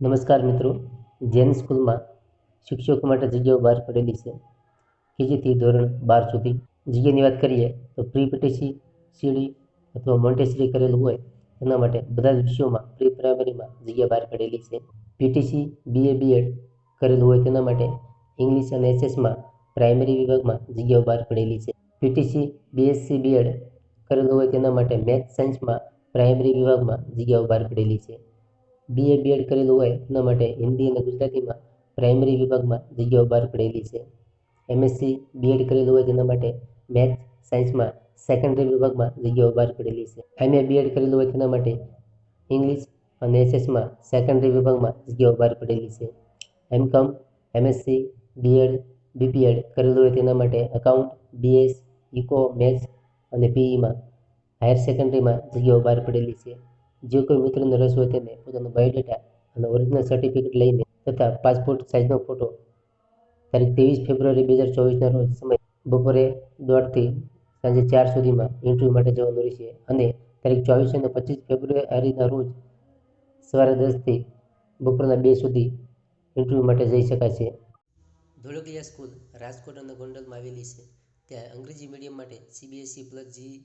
નમસ્કાર મિત્રો. જૈન સ્કૂલમાં શિક્ષકો માટે જગ્યાઓ બહાર પડેલી છે. કેજીથી ધોરણ બાર સુધી. જગ્યાની વાત કરીએ તો પ્રી પીટીસી સીડી અથવા મોન્ટેસરી કરેલું હોય એના માટે બધા જ વિષયોમાં પ્રી પ્રાઇમરીમાં જગ્યા બહાર પડેલી છે. પીટીસી, બીએ, બીએડ કરેલું હોય તેના માટે ઇંગ્લિશ અને એસએસમાં પ્રાઇમરી વિભાગમાં જગ્યાઓ બહાર પડેલી છે. પીટીસી, બીએસસી, બીએડ કરેલું હોય તેના માટે મેથ્સ સાયન્સમાં પ્રાઇમરી વિભાગમાં જગ્યાઓ બહાર પડેલી છે. બીએ બીએડ કરેલું હોય તેના માટે હિન્દી અને ગુજરાતીમાં પ્રાઇમરી વિભાગમાં જગ્યાઓ બહાર પડેલી છે. એમએસસી બીએડ કરેલું હોય, તેના માટે મેથ્સ સાયન્સમાં સેકન્ડરી વિભાગમાં જગ્યાઓ બહાર પડેલી છે. એમએ બીએડ કરેલું હોય, તેના માટે ઇંગ્લિશ અને એસએસમાં સેકન્ડરી વિભાગમાં જગ્યાઓ બહાર પડેલી છે. એમકોમ એમએસસી બીએડ બીપીએડ કરેલું હોય, તેના માટે અકાઉન્ટ બીએસ ઇકો મેથ્સ અને પીઈમાં હાયર સેકન્ડરીમાં જગ્યાઓ બહાર પડેલી છે. જે કોઈ મિત્રને રસ હોય તેને પોતાનો બાયોડેટા અને ઓરિજિનલ સર્ટિફિકેટ લઈને તથા પાસપોર્ટ સાઇઝનો ફોટો તારીખ ત્રેવીસ ફેબ્રુઆરી બે હજાર ચોવીસના રોજ સમય બપોરે દોઢથી સાંજે ચાર સુધીમાં ઇન્ટરવ્યૂ માટે જવાનું રહેશે અને તારીખ ચોવીસ અને પચીસ ફેબ્રુઆરીના રોજ સવારે દસથી બપોરના બે સુધી ઇન્ટરવ્યૂ માટે જઈ શકાશે. ધોળકિયા સ્કૂલ રાજકોટ અને ગોંડલમાં આવેલી છે. ત્યાં અંગ્રેજી મીડિયમ માટે સીબીએસઈ પ્લસ જી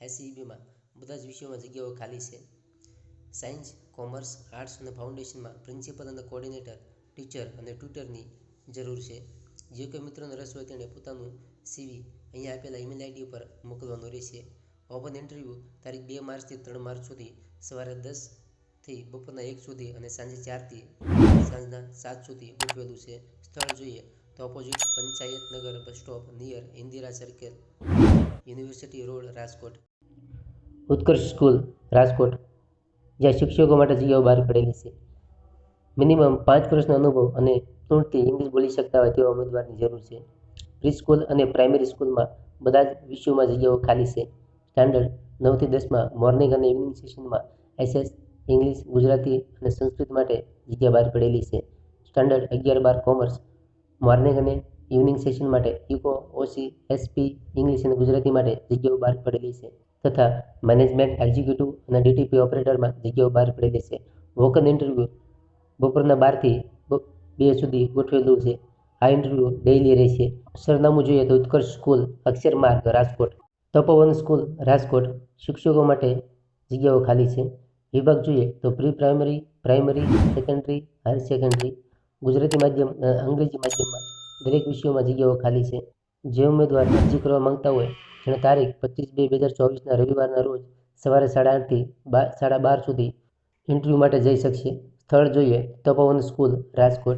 એસઈબીમાં બધા જ વિષયોમાં જગ્યાઓ ખાલી છે. સાયન્સ, કોમર્સ, આર્ટ્સ અને ફાઉન્ડેશનમાં પ્રિન્સિપલ અને કોર્ડિનેટર ટીચર અને ટ્યુટરની જરૂર છે. જે કોઈ મિત્રોને રસ હોય તેણે પોતાનું સીવી અહીંયા આપેલા ઈમેલ આઈડી ઉપર મોકલવાનું રહેશે. ઓપન ઇન્ટરવ્યૂ તારીખ બે માર્ચથી ત્રણ માર્ચ સુધી, સવારે દસથી બપોરના એક સુધી અને સાંજે ચારથી સાંજના સાત સુધી ગોઠવેલું છે. સ્થળ જોઈએ તો opposite Panchayat Nagar bus stop near Indira circle university road Rajkot. Utkarsh school Rajkot. જ્યાં શિક્ષકો માટે જગ્યાઓ બહાર પડેલી છે. મિનિમમ પાંચ વર્ષનો અનુભવ અને ફ્લુન્ટથી ઇંગ્લિશ બોલી શકતા હોય તેવા ઉમેદવારની જરૂર છે. પ્રી સ્કૂલ અને પ્રાઇમરી સ્કૂલમાં બધા જ વિષયોમાં જગ્યાઓ ખાલી છે. સ્ટાન્ડર્ડ નવથી દસમાં મોર્નિંગ અને ઇવનિંગ સેશનમાં એસએસ ઇંગ્લિશ ગુજરાતી અને સંસ્કૃત માટે જગ્યા બહાર પડેલી છે. સ્ટાન્ડર્ડ અગિયાર બાર કોમર્સ મોર્નિંગ અને ઇવનિંગ સેશન માટે ઇકો ઓસી એસપી ઇંગ્લિશ અને ગુજરાતી માટે જગ્યાઓ બહાર પડેલી છે. તથા મેનેજમેન્ટ એક્ઝિક્યુટિવ અને ડીટીપી ઓપરેટરમાં જગ્યાઓ બહાર પડેલી છે. વોકન ઇન્ટરવ્યૂ બપોરના બારથી બે સુધી ગોઠવેલું છે. આ ઇન્ટરવ્યૂ ડેઇલી રહેશે. સરનામું જોઈએ તો ઉત્કર્ષ સ્કૂલ, અક્ષર માર્ગ, રાજકોટ. તપોવન સ્કૂલ, રાજકોટ. શિક્ષકો માટે જગ્યાઓ ખાલી છે. વિભાગ જોઈએ તો pre primary primary secondary higher secondary Gujarati માધ્યમ અંગ્રેજી માધ્યમમાં દરેક વિષયોમાં જગ્યાઓ ખાલી છે. જે ઉમેદવાર અરજી કરવા માંગતા હોય, જેણે તારીખ પચીસ બે બે હજાર ચોવીસના રવિવારના રોજ સવારે સાડા આઠથી બાર સાડા બાર સુધી ઇન્ટરવ્યૂ માટે જઈ શકશે. સ્થળ જોઈએ, તપોવન સ્કૂલ રાજકોટ.